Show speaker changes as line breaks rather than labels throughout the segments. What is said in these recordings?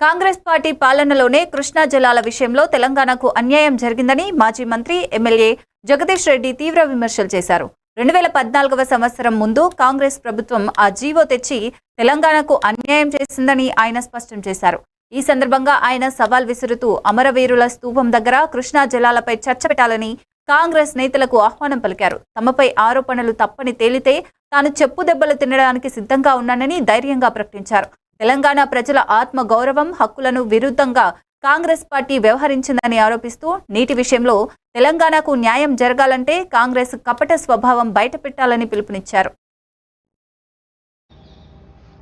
Congress party పాలనలోనే Krishna జలాల విషయంలో తెలంగాణకు అన్యాయం జరిగిందని మాజీ మంత్రి ఎమ్మెల్యే జగదీష్ రెడ్డి తీవ్ర విమర్శలు చేశారు. రెండు వేల పద్నాలుగవ సంవత్సరం ముందు కాంగ్రెస్ ప్రభుత్వం ఆ జీవో తెచ్చి తెలంగాణకు అన్యాయం చేసిందని ఆయన స్పష్టం చేశారు. ఈ సందర్భంగా ఆయన సవాల్ విసురుతూ అమరవీరుల స్తూపం దగ్గర కృష్ణా జలాలపై చర్చ పెట్టాలని కాంగ్రెస్ నేతలకు ఆహ్వానం పలికారు. తమపై ఆరోపణలు తప్పని తేలితే తాను చెప్పు దెబ్బలు తినడానికి సిద్ధంగా ఉన్నానని ధైర్యంగా ప్రకటించారు. తెలంగాణ ప్రజల ఆత్మ గౌరవం హక్కులను విరుద్ధంగా కాంగ్రెస్ పార్టీ వ్యవహరించిందని ఆరోపిస్తూ నీటి విషయంలో తెలంగాణకు న్యాయం జరగాలంటే కాంగ్రెస్ కపట స్వభావం బయటపెట్టాలని పిలుపునిచ్చారు.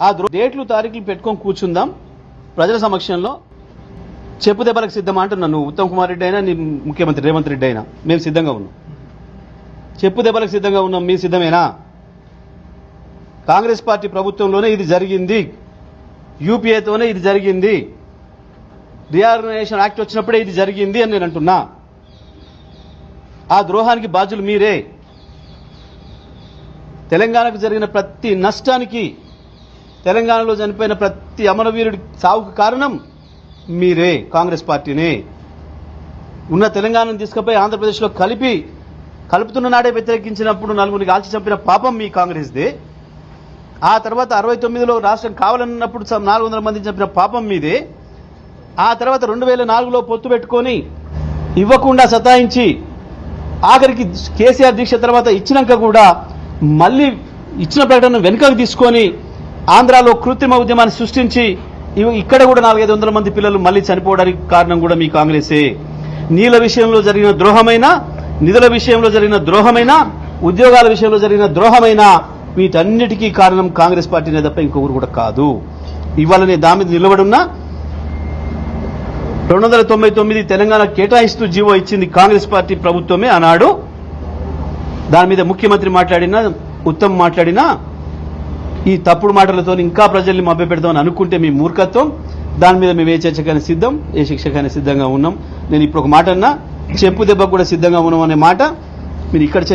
ఆ డేట్లు తారీఖులు పెట్టుకొని కూర్చుందాం. ప్రజల సమక్షంలో చెప్పు దెబ్బలకు సిద్ధమా అంటున్నా నువ్వు. ఉత్తమ్ కుమార్ రెడ్డి అయినా నీ ముఖ్యమంత్రి రేవంత్ రెడ్డి అయినా. మేము సిద్ధంగా ఉన్నాం. చెప్పు దెబ్బలకు సిద్ధంగా ఉన్నాం. మీ సిద్ధమేనా? కాంగ్రెస్ పార్టీ ప్రభుత్వంలోనే ఇది జరిగింది. యూపీఏతోనే ఇది జరిగింది. రీఆర్గనైజేషన్ యాక్ట్ వచ్చినప్పుడే ఇది జరిగింది అని నేను అంటున్నా. ఆ ద్రోహానికి బాధ్యులు మీరే. తెలంగాణకు జరిగిన ప్రతి నష్టానికి తెలంగాణలో చనిపోయిన ప్రతి అమరవీరుడి సావుకు కారణం మీరే కాంగ్రెస్ పార్టీనే. ఉన్న తెలంగాణను తీసుకుపోయి ఆంధ్రప్రదేశ్లో కలిపి కలుపుతున్న నాడే వ్యతిరేకించినప్పుడు నలుగురిని కాల్చి చంపిన పాపం మీ కాంగ్రెస్దే. ఆ తర్వాత అరవై తొమ్మిదిలో రాష్ట్రం కావాలన్నప్పుడు నాలుగు వందల మంది చెప్పిన పాపం మీదే. ఆ తర్వాత రెండు వేల నాలుగులో పొత్తు పెట్టుకొని ఇవ్వకుండా సతాయించి ఆఖరికి కేసీఆర్ దీక్ష తర్వాత ఇచ్చినాక కూడా మళ్ళీ ఇచ్చిన ప్రకటన వెనుకకు తీసుకొని ఆంధ్రాలో కృత్రిమ ఉద్యమాన్ని సృష్టించి ఇక్కడ కూడా నాలుగైదు వందల మంది పిల్లలు మళ్ళీ చనిపోవడానికి కారణం కూడా మీ కాంగ్రెసే. నీళ్ళ విషయంలో జరిగిన ద్రోహమైన నిధుల విషయంలో జరిగిన ద్రోహమైన ఉద్యోగాల విషయంలో జరిగిన ద్రోహమైన వీటన్నిటికీ కారణం కాంగ్రెస్ పార్టీనే తప్ప ఇంకొకరు కూడా కాదు. ఇవాళ నేను దాని మీద నిలబడున్నా రెండు వందల తొంభై తొమ్మిది తెలంగాణ కేటాయిస్తూ జీవో ఇచ్చింది కాంగ్రెస్ పార్టీ ప్రభుత్వమే ఆనాడు. దాని మీద ముఖ్యమంత్రి మాట్లాడినా ఉత్తమ్ మాట్లాడినా ఈ తప్పుడు మాటలతో ఇంకా ప్రజల్ని మభ్యపెడతామని అనుకుంటే మీ మూర్ఖత్వం. దాని మీద మేము ఏ చర్చకైనా సిద్ధం ఏ శిక్షకైనా సిద్ధంగా ఉన్నాం. నేను ఇప్పుడు ఒక మాట అన్నా చెప్పు దెబ్బకు కూడా సిద్ధంగా ఉన్నాం అనే మాట. మీరు ఇక్కడ చర్చ